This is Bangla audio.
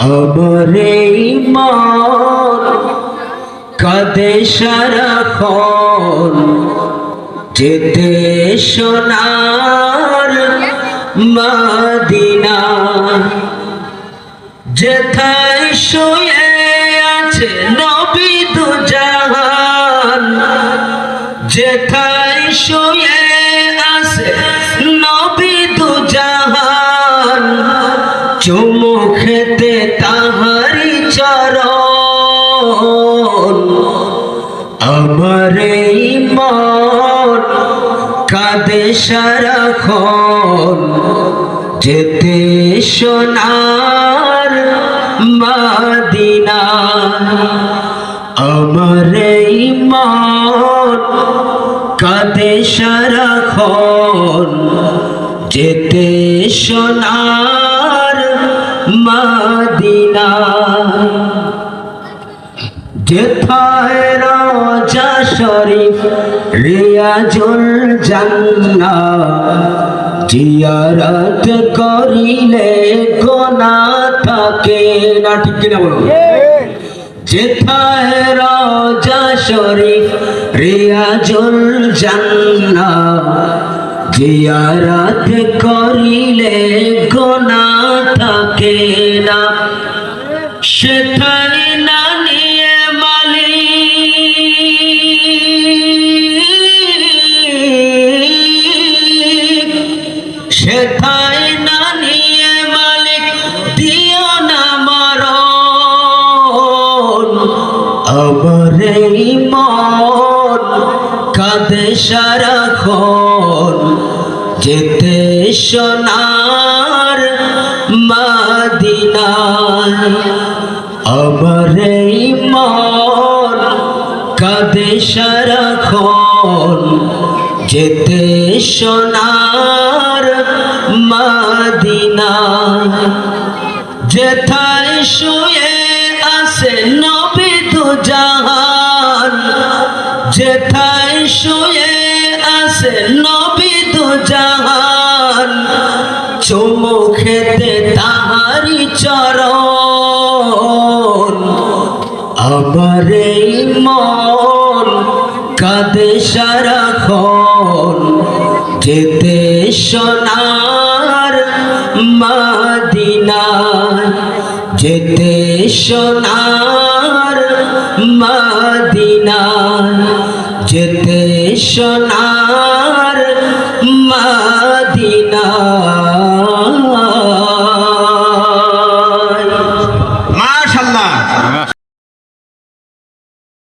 আমার এই মন কাঁদে সারাক্ষণ যেতে সোনার মাদিনা, যেথায় শুয়ে আছে নবী দু জাহান যেথায় শুয়ে চুমু খেতে তাহারি চরণ। আমার এই মন কাঁদে সারাক্ষণ। যেতে সোনার মাদিনা। আমার এই মন কাঁদে সারাক্ষণ। যেতে সোনার মাদিনা। যেথায় রাজা শরীফ, রিয়াজুল জান্না জিয়ারত করিলে গোনা থাকে না, ঠিক কিনা বলো? যেথায় রাজা শরীফ, রিয়াজুল জান্না জিয়ারত করিলে এই মন কাঁদে সারাক্ষণ। যেতে সোনার মাদিনায় আমার এই মন কাঁদে সারাক্ষণ। যেতে সোনার মাদিনায় যেথায় শুয়ে আছে নবী দু জাহান জাহান চুমু খেতে তাহারি চরণ। আমার মন কাঁদে সারাক্ষণ, যেতে সোনার মাদিনায়, যেতে সোনার মাদিনায়, যেতে সোনার